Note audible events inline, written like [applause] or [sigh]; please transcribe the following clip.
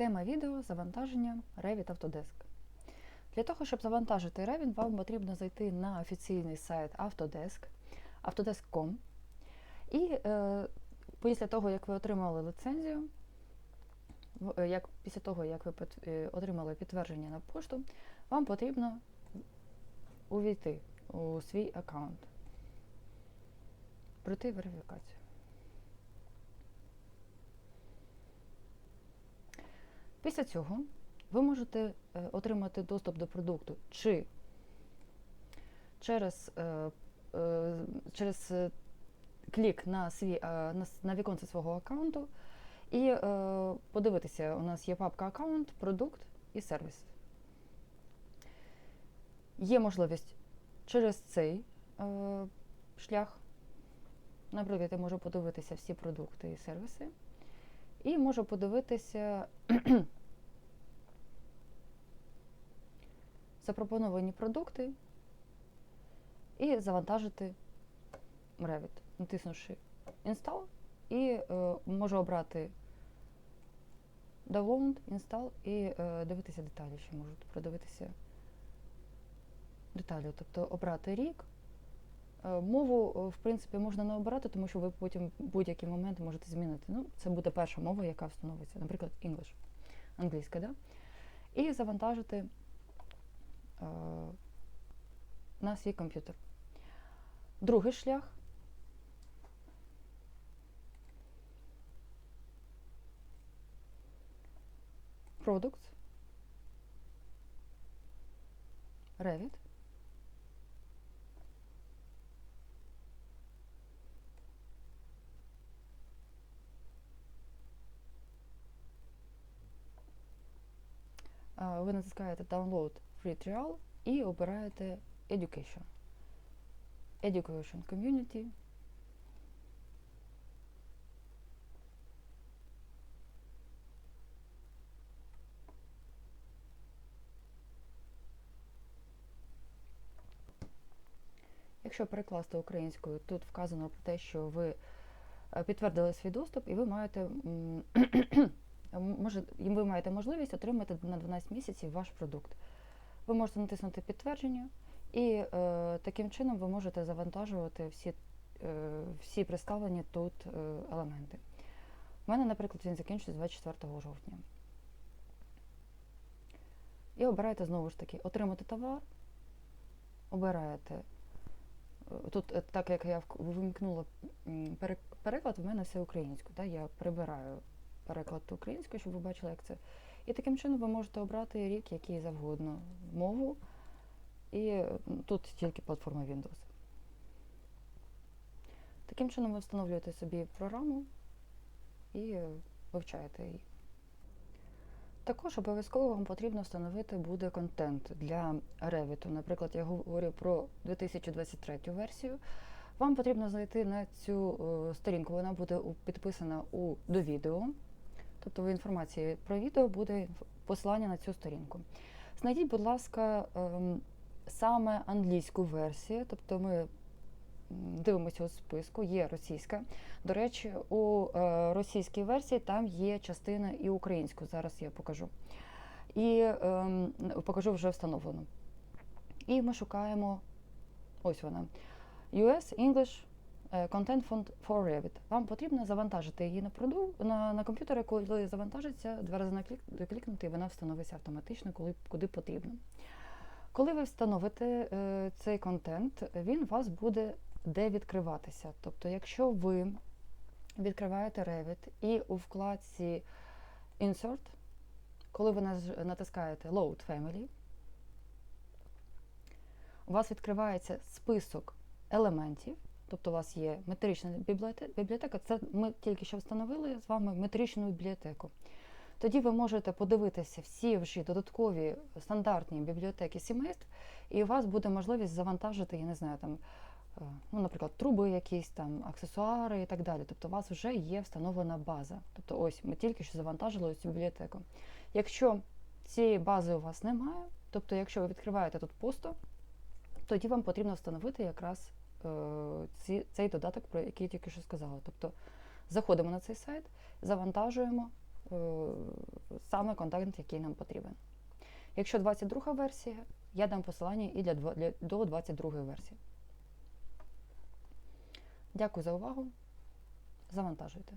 Тема відео завантаження Revit Autodesk. Для того, щоб завантажити Revit, вам потрібно зайти на офіційний сайт Autodesk, autodesk.com. І е, після того, як ви отримали ліцензію, е, як, після того, як ви під- е, отримали підтвердження на пошту, вам потрібно увійти у свій аккаунт, пройти верифікацію. Після цього ви можете е, отримати доступ до продукту чи через, е, е, через клік на свій на, віконце свого аккаунту і подивитися, у нас є папка аккаунт, продукт і сервіс. Є можливість через цей шлях, наприклад, я можу подивитися всі продукти і сервіси, і можу подивитися [clears throat] запропоновані продукти і завантажити Revit, натиснувши Install, і е, можу обрати Download, Install і е, дивитися деталі, ще можу продивитися деталі, тобто обрати рік. Е, Мову, е, в принципі, можна не обирати, тому що ви потім будь-який момент можете змінити. Ну, це буде перша мова, яка встановиться, наприклад, English, англійська, да? і завантажити е, на свій комп'ютер. Другий шлях. Products. Revit. Ви натискаєте Download Free Trial і обираєте Education. Education Community. Якщо перекласти українською, тут вказано про те, що ви е, підтвердили свій доступ, і ви маєте може, ви маєте можливість отримати на 12 місяців ваш продукт. Ви можете натиснути підтвердження, і е, таким чином ви можете завантажувати всі, е, всі представлені тут е, елементи. У мене, наприклад, він закінчується 24 жовтня. І обираєте знову ж таки отримати товар, обираєте. е, Тут, е, так як я вимкнула переклад, в мене все українською. Я прибираю переклад українською, щоб ви бачили, як це. І таким чином ви можете обрати рік, який завгодно, мову. І тут тільки платформа Windows. Таким чином ви встановлюєте собі програму і вивчаєте її. Також обов'язково вам потрібно встановити буде контент для Revit. Наприклад, я говорю про 2023 версію. Вам потрібно зайти на цю е, сторінку, вона буде підписана у, до відео. Тобто в інформації про відео буде посилання на цю сторінку. Знайдіть, будь ласка, ем, саме англійську версію, тобто ми дивимося у списку, є російська. До речі, у е, російській версії там є частина і українську. Зараз я покажу. І ем, покажу вже встановлену. І ми шукаємо ось вона. US English Content Font for Revit. Вам потрібно завантажити її на проду на, на комп'ютері, коли завантажиться, два рази наклік- клікнути, і вона встановиться автоматично, коли, куди потрібно. Коли ви встановите е, цей контент, він у вас буде де відкриватися. Тобто, якщо ви відкриваєте Revit і у вкладці Insert, коли ви натискаєте Load Family, у вас відкривається список елементів, тобто у вас є метрична бібліотека. Це ми тільки що встановили з вами метричну бібліотеку. Тоді ви можете подивитися всі вже додаткові стандартні бібліотеки сімейств, і у вас буде можливість завантажити, я не знаю, там, е, ну, наприклад, труби якісь там, аксесуари і так далі. Тобто у вас вже є встановлена база. Тобто, ось ми тільки що завантажили цю бібліотеку. Якщо цієї бази у вас немає, тобто, якщо ви відкриваєте тут пусто, тоді вам потрібно встановити якраз ці, цей додаток, про який я тільки що сказала. Тобто заходимо на цей сайт, завантажуємо е, саме контент, який нам потрібен. Якщо 22 версія, я дам посилання і для, для до 22 версії. Дякую за увагу. Завантажуйте.